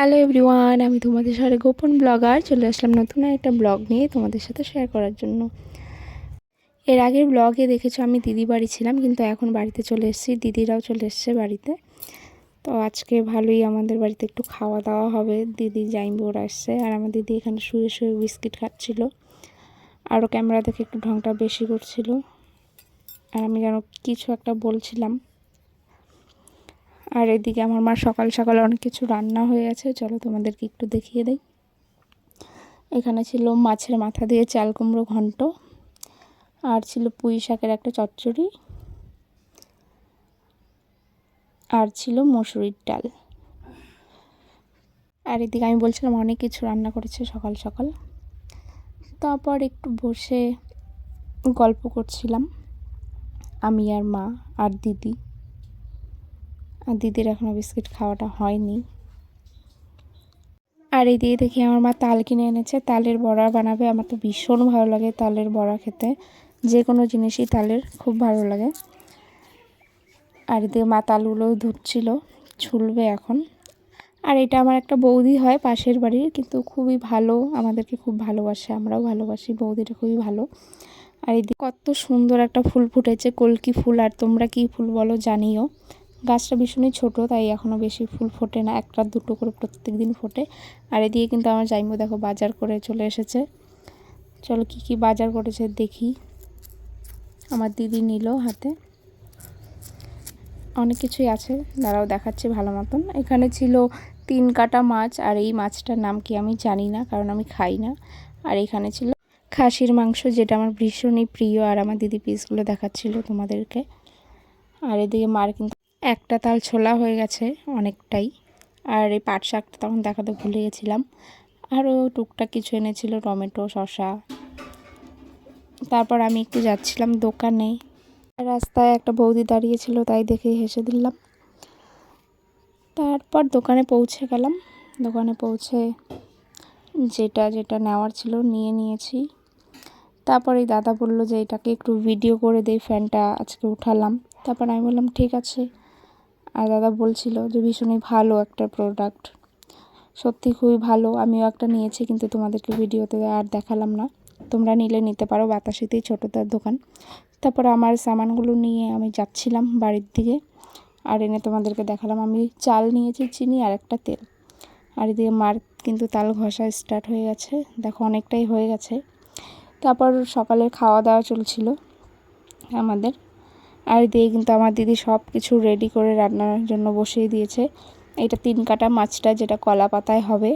Hello everyone, আমি তোমাদের সাথে গোপন ব্লগার। চলে আসলাম নতুন একটা ব্লগ নিয়ে তোমাদের সাথে শেয়ার করার জন্য। এর আগের ব্লগে দেখেছ আমি দিদি বাড়ি ছিলাম, কিন্তু এখন বাড়িতে চলে এসেছি। দিদিরাও চলে এসছে বাড়িতে। তো আজকে ভালোই আমাদের বাড়িতে একটু খাওয়া দাওয়া হবে। দিদি জাইম্বোর আসছে আর আমার দিদি এখানে শুয়ে শুয়ে বিস্কিট খাচ্ছিল। আরও ক্যামেরা দেখে একটু ঢংটা বেশি করছিল। আর আমি যেন কিছু একটা বলছিলাম। আর এদিকে আমার মা সকাল সকাল অনেক কিছু রান্না হয়ে গেছে চলো তোমাদেরকে একটু দেখিয়ে দেই। এখানে ছিল মাছের মাথা দিয়ে চাল কুমড়ো ঘন্ট আর ছিল পুঁই শাকের একটা চচ্চড়ি আর ছিল মসুরির ডাল। আর এদিকে আমি বলছিলাম অনেক কিছু রান্না করেছে সকাল সকাল। তারপর একটু বসে গল্প করছিলাম, আমি আর মা আর দিদি। আর দিদির এখনও বিস্কিট খাওয়াটা হয়নি। আর এই দিয়ে দেখি আমার মা তাল কিনে এনেছে। তালের বড়া বানাবে, আমার তো ভীষণ ভালো লাগে তালের বড়া খেতে। যে কোনো জিনিসই তালের খুব ভালো লাগে। আর এদিকে মা তালগুলো ধুচ্ছিল, ছুলবে এখন। আর এটা আমার একটা বৌদি হয় পাশের বাড়ির, কিন্তু খুবই ভালো, আমাদেরকে খুব ভালোবাসে, আমরাও ভালোবাসি, বৌদিটা খুবই ভালো। আর এদিকে কত সুন্দর একটা ফুল ফুটেছে, কলকি ফুল, আর তোমরা কি ফুল বলো জানিও। গাছটা ভীষণই ছোট, তাই এখনও বেশি ফুল ফোটে না, একটা দুটো করে প্রত্যেক দিন ফোটে। আর এদিকে কিন্তু আমার জাইমু দেখো বাজার করে চলে এসেছে। চলো কি কি বাজার করেছে দেখি। আমার দিদি নিল হাতে। অনেক কিছুই আছে, দাঁড়াও দেখাচ্ছি ভালো মতন। এখানে ছিল তিন কাটা মাছ, আর এই মাছটার নাম কি আমি জানি না, কারণ আমি খাই না। আর এখানে ছিল খাসির মাংস, যেটা আমার ভীষণই প্রিয়, আর আমার দিদি পিসগুলো দেখাচ্ছিল তোমাদেরকে। আর এদিকে মার কিন্তু একটা তাল ছোলা হয়ে গেছে অনেকটাই। আর এই পাট শাকটা তখন দেখাতে ভুলে গেছিলাম। আরও টুকটাক কিছু এনেছিল, টমেটো, শসা। তারপর আমি একটু যাচ্ছিলাম দোকানে। রাস্তায় একটা বৌদি দাঁড়িয়েছিল, তাই দেখে হেসে দিলাম। তারপর দোকানে পৌঁছে গেলাম। দোকানে পৌঁছে যেটা যেটা নেওয়ার ছিল নিয়ে নিয়েছি। তারপর এই দাদা বলল যে, এটাকে একটু ভিডিও করে দেই ফ্যানটা আজকে উঠালাম। তারপর আমি বললাম, ঠিক আছে। আর দাদা বলছিল যে ভীষণই ভালো একটা প্রোডাক্ট সত্যি খুবই ভালো, আমিও একটা নিয়েছি কিন্তু তোমাদেরকে ভিডিওতে আর দেখালাম না। তোমরা নিলে নিতে পারো বাতাসিতেই ছোটোটার দোকান। তারপর আমার সামানগুলো নিয়ে আমি যাচ্ছিলাম বাড়ির দিকে আর এনে তোমাদেরকে দেখালাম। আমি চাল নিয়েছি, চিনি আর একটা তেল। আর এদিকে মার কিন্তু তাল ঘষা স্টার্ট হয়ে গেছে। দেখো অনেকটাই হয়ে গেছে। তারপর সকালের খাওয়া দাওয়া চলছিল আমাদের। আর দিয়ে কিন্তু আমার দিদি সব কিছু রেডি করে রান্নার জন্য বসিয়ে দিয়েছে। এটা তিন কাটা মাছটা, যেটা কলা পাতায় হবে।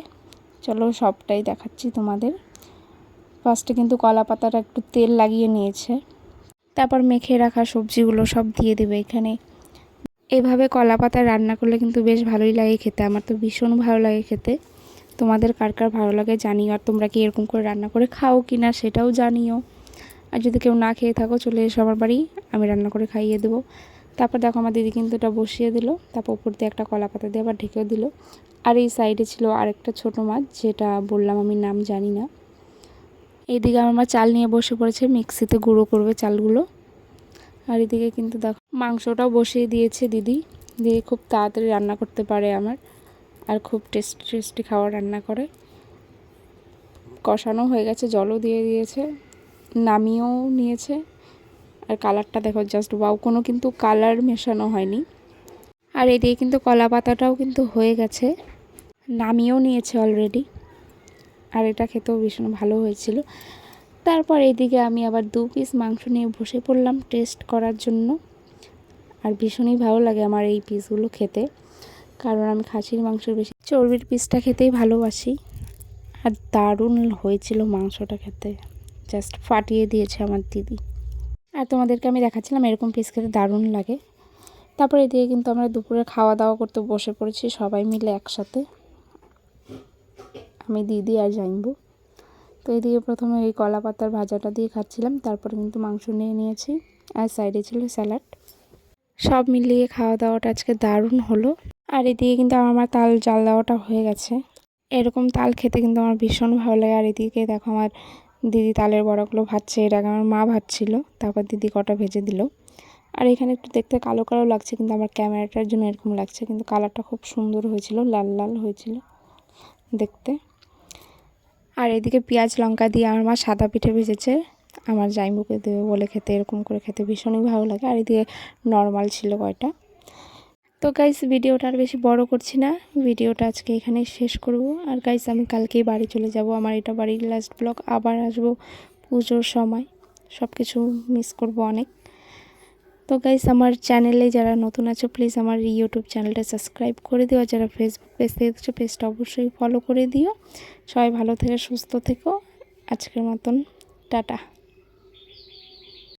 চলো সবটাই দেখাচ্ছি তোমাদের। ফার্স্টে কিন্তু কলা পাতাটা একটু তেল লাগিয়ে নিয়েছে। তারপর মেখে রাখা সবজিগুলো সব দিয়ে দেবে এখানে। এভাবে কলা পাতা রান্না করলে কিন্তু বেশ ভালোই লাগে খেতে। আমার তো ভীষণ ভালো লাগে খেতে। তোমাদের কার কার ভালো লাগে জানিও। আর তোমরা কি এরকম করে রান্না করে খাও কি না সেটাও জানিও। আর যদি কেউ না খেয়ে থাকো, চলে এসো আমার বাড়ি, আমি রান্না করে খাইয়ে দেবো। তারপর দেখো আমার দিদি কিন্তু এটা বসিয়ে দিল, তারপর উপর দিয়ে একটা কলা পাতা দিয়ে আবার ঢেকেও দিল। আর এই সাইডে ছিল আরেকটা ছোট মাছ, যেটা বললাম আমি নাম জানি না। এইদিকে আমার মা চাল নিয়ে বসে পড়েছে, মিক্সিতে গুঁড়ো করবে চালগুলো। আর এদিকে কিন্তু দেখো মাংসটাও বসিয়ে দিয়েছে দিদি, দিয়ে খুব তাড়াতাড়ি রান্না করতে পারে আমার, আর খুব টেস্টি টেস্টি খাবার রান্না করে। কষানো হয়ে গেছে, জলও দিয়ে দিয়েছে। নামিয়েও নিয়েছে। আর কালারটা দেখো জাস্ট বাউ কোনো কিন্তু কালার মেশানো হয়নি। আর এদিকে কিন্তু কলা পাতাটাও কিন্তু হয়ে গেছে। নামিয়েও নিয়েছে অলরেডি আর এটা খেতেও ভীষণ ভালো হয়েছিল। তারপর এদিকে আমি আবার দু পিস মাংস নিয়ে বসে পড়লাম টেস্ট করার জন্য। আর ভীষণই ভালো লাগে আমার এই পিসগুলো খেতে। কারণ আমি খাসির মাংস বেশি চর্বির পিসটা খেতেই ভালোবাসি। আর দারুণ হয়েছিল মাংসটা খেতে। জাস্ট ফাটিয়ে দিয়েছে আমার দিদি। আর তোমাদেরকে আমি দেখাচ্ছিলাম, এরকম পিস খেতে দারুণ লাগে। তারপরে এদিকে কিন্তু আমরা দুপুরে খাওয়া দাওয়া করতে বসে পড়েছি সবাই মিলে একসাথে। আমি দিদি আর জানব তো এদিকে প্রথমে এই কলা পাতার ভাজাটা দিয়ে খাচ্ছিলাম, তারপরে কিন্তু মাংস নিয়ে নিয়েছি, আর সাইডে ছিল স্যালাড সব মিলিয়ে খাওয়া দাওয়াটা আজকে দারুণ হলো। আর এদিকে কিন্তু আমার তাল জাল দেওয়াটা হয়ে গেছে। এরকম তাল খেতে কিন্তু আমার ভীষণ ভালো লাগে। আর এদিকে দেখো আমার দিদি তালের বড়াগুলো ভাজছে, এর আগে আমার মা ভাজছিল, তারপর দিদি কটা ভেজে দিল। আর এখানে একটু দেখতে কালো কালো লাগছে, কিন্তু আমার ক্যামেরাটার জন্য এরকম লাগছে, কিন্তু কালারটা খুব সুন্দর হয়েছিল, লাল লাল হয়েছিল দেখতে। আর এদিকে পেঁয়াজ লঙ্কা দিয়ে আমার মা সাদা পিঠে ভেজেছে, আমার জাইমুকে দেবে বলে খেতে, এরকম করে খেতে ভীষণই ভালো লাগে। আর এদিকে নর্মাল ছিল কয়টা তো গাইস ভিডিওটা আর বেশি বড় করছি না। ভিডিওটা আজকে এখানে শেষ করব। আর গাইস আমি কালকেই বাড়ি চলে যাব। আমার এটা বাড়ির লাস্ট ব্লগ আবার আসব পুজোর সময়। সব কিছু মিস করব অনেক। তো গাইস আমার চ্যানেলে যারা নতুন আছো প্লিজ আমার ইউটিউব চ্যানেলটা সাবস্ক্রাইব করে দিও। যারা ফেসবুক পেজ দেখছ পেজটা অবশ্যই ফলো করে দিও। সবাই ভালো থেকে, সুস্থ থেকো। আজকের মতন, টাটা।